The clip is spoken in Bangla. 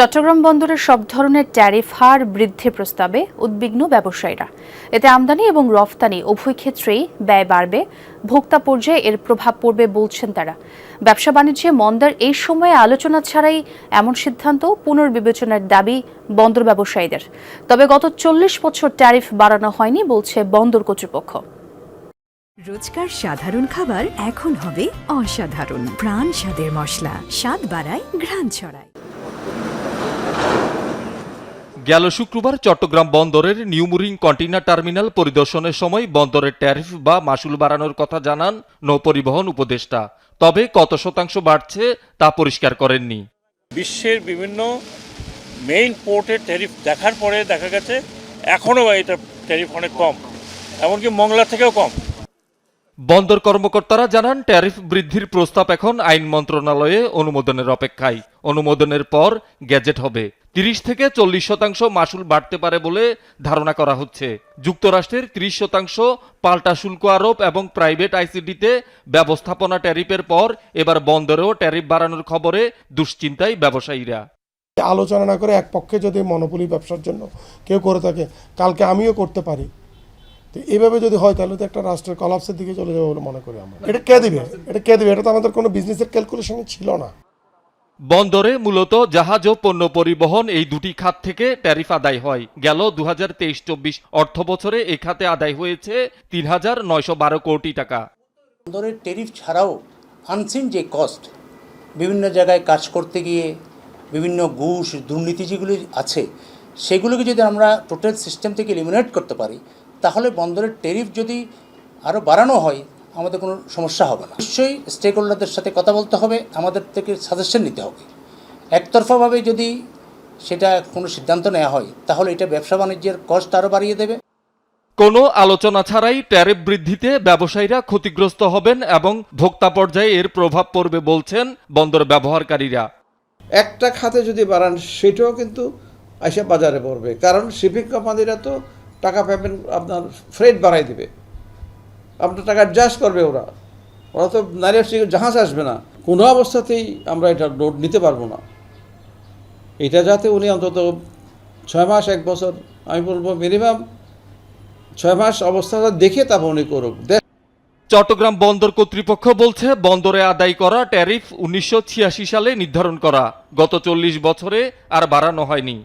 চট্টগ্রাম বন্দরের সব ধরনের ট্যারিফ হার বৃদ্ধির প্রস্তাবে উদ্বিগ্ন ব্যবসায়ীরা। এতে আমদানি এবং রফতানি উভয় ক্ষেত্রেই ব্যয় বাড়বে। ভোক্তা পর্যায়ে এর প্রভাব পড়বে বলছেন তারা। ব্যবসা বাণিজ্যে মন্দার এই সময়ে আলোচনা ছাড়াই এমন সিদ্ধান্ত পুনর্বিবেচনার দাবি বন্দর ব্যবসায়ীদের। তবে গত চল্লিশ বছর ট্যারিফ বাড়ানো হয়নি বলছে বন্দর কর্তৃপক্ষ। রোজকার সাধারণ খাবার এখন হবে অসাধারণ। প্রাণ স্বাদের মশলা, স্বাদ বাড়ায় ঘ্রাণ ছড়ায়। গেল শুক্রবার চট্টগ্রাম বন্দরের নিউমুরিং কন্টেইনার টার্মিনাল পরিদর্শনের সময় বন্দরের ট্যারিফ বা মাসুল বাড়ানোর কথা জানান নৌপরিবহন উপদেষ্টা। তবে কত শতাংশ বাড়ছে তা পরিষ্কার করেননি। বিশ্বের বিভিন্ন মেইন পোর্টের ট্যারিফ দেখার পরে দেখা গেছে, এখনও এটা ট্যারিফ অনেক কম। এমনকি মংলা থেকেও কম। বন্দর কর্মকর্তারা জানান, ট্যারিফ বৃদ্ধির প্রস্তাব এখন আইন মন্ত্রণালয়ে অনুমোদনের অপেক্ষায়। অনুমোদনের পর গ্যাজেট হবে। তিরিশ থেকে চল্লিশ শতাংশ মাসুল বাড়তে পারে বলে ধারণা করা হচ্ছে। যুক্তরাষ্ট্রের ত্রিশ শতাংশ পাল্টা শুল্ক আরোপ এবং প্রাইভেট আইসিডিতে ব্যবস্থাপনা ট্যারিফের পর এবার বন্দরেও ট্যারিফ বাড়ানোর খবরে দুশ্চিন্তায় ব্যবসায়ীরা। আলোচনা না করে এক পক্ষে যদি মনোপলি ব্যবসার জন্য কেউ করে থাকে, কালকে আমিও করতে পারি। তো এইভাবে যদি হয় তাহলে তো একটা রাষ্ট্রের কলাপসের দিকে চলে যাবে বলে মনে করি আমরা। এটা কে দিবে? এটা কে দিবে? এটা তো আমাদের কোনো বিজনেসের ক্যালকুলেশনে ছিল না। বন্দরে মূলত জাহাজ ও পণ্য পরিবহন এই দুটি খাত থেকে ট্যারিফ আদায় হয়। গেল দু হাজার তেইশ চব্বিশ অর্থ বছরে এই খাতে আদায় হয়েছে তিন হাজার নয়শো বারো কোটি টাকা। বন্দরের টেরিফ ছাড়াও আনসিন যে কস্ট বিভিন্ন জায়গায় কাজ করতে গিয়ে বিভিন্ন ঘুষ দুর্নীতি যেগুলি আছে সেগুলোকে যদি আমরা টোটাল সিস্টেম থেকে এলিমিনেট করতে পারি তাহলে বন্দরের টেরিফ যদি আরও বাড়ানো হয় আমাদের কোনো সমস্যা হবে না। নিশ্চয়ই স্টেক হোল্ডারদের সাথে কথা বলতে হবে আমাদের থেকে সাজেশন নিতে হবে। একতরফাভাবে যদি সেটা কোনো সিদ্ধান্ত নেওয়া হয় তাহলে এটা ব্যবসা বাণিজ্যের কস্ট আরও বাড়িয়ে দেবে। কোনো আলোচনা ছাড়াই ট্যারিফ বৃদ্ধিতে ব্যবসায়ীরা ক্ষতিগ্রস্ত হবেন এবং ভোক্তা পর্যায়ে এর প্রভাব পড়বে বলছেন বন্দর ব্যবহারকারীরা। একটা খাতে যদি বাড়ান সেটাও কিন্তু আইসা বাজারে পড়বে। কারণ শিপিং কোম্পানিরা তো টাকা পেমেন্ট আপনার ফ্রেট বাড়াই দেবে। আপনার টাকা অ্যাডজাস্ট করবে ওরা। ওরা তো নারী জাহাজ আসবে না। কোনো অবস্থাতেই আমরা এটা লোড নিতে পারব না। এটা যাতে উনি অন্তত ছয় মাস, এক বছর, আমি বলব মিনিমাম ছয় মাস অবস্থাটা দেখে তারপর উনি করুক। চট্টগ্রাম বন্দর কর্তৃপক্ষ বলছে, বন্দরে আদায় করা ট্যারিফ উনিশশো ছিয়াশি সালে নির্ধারণ করা। গত চল্লিশ বছরে আর বাড়ানো হয়নি।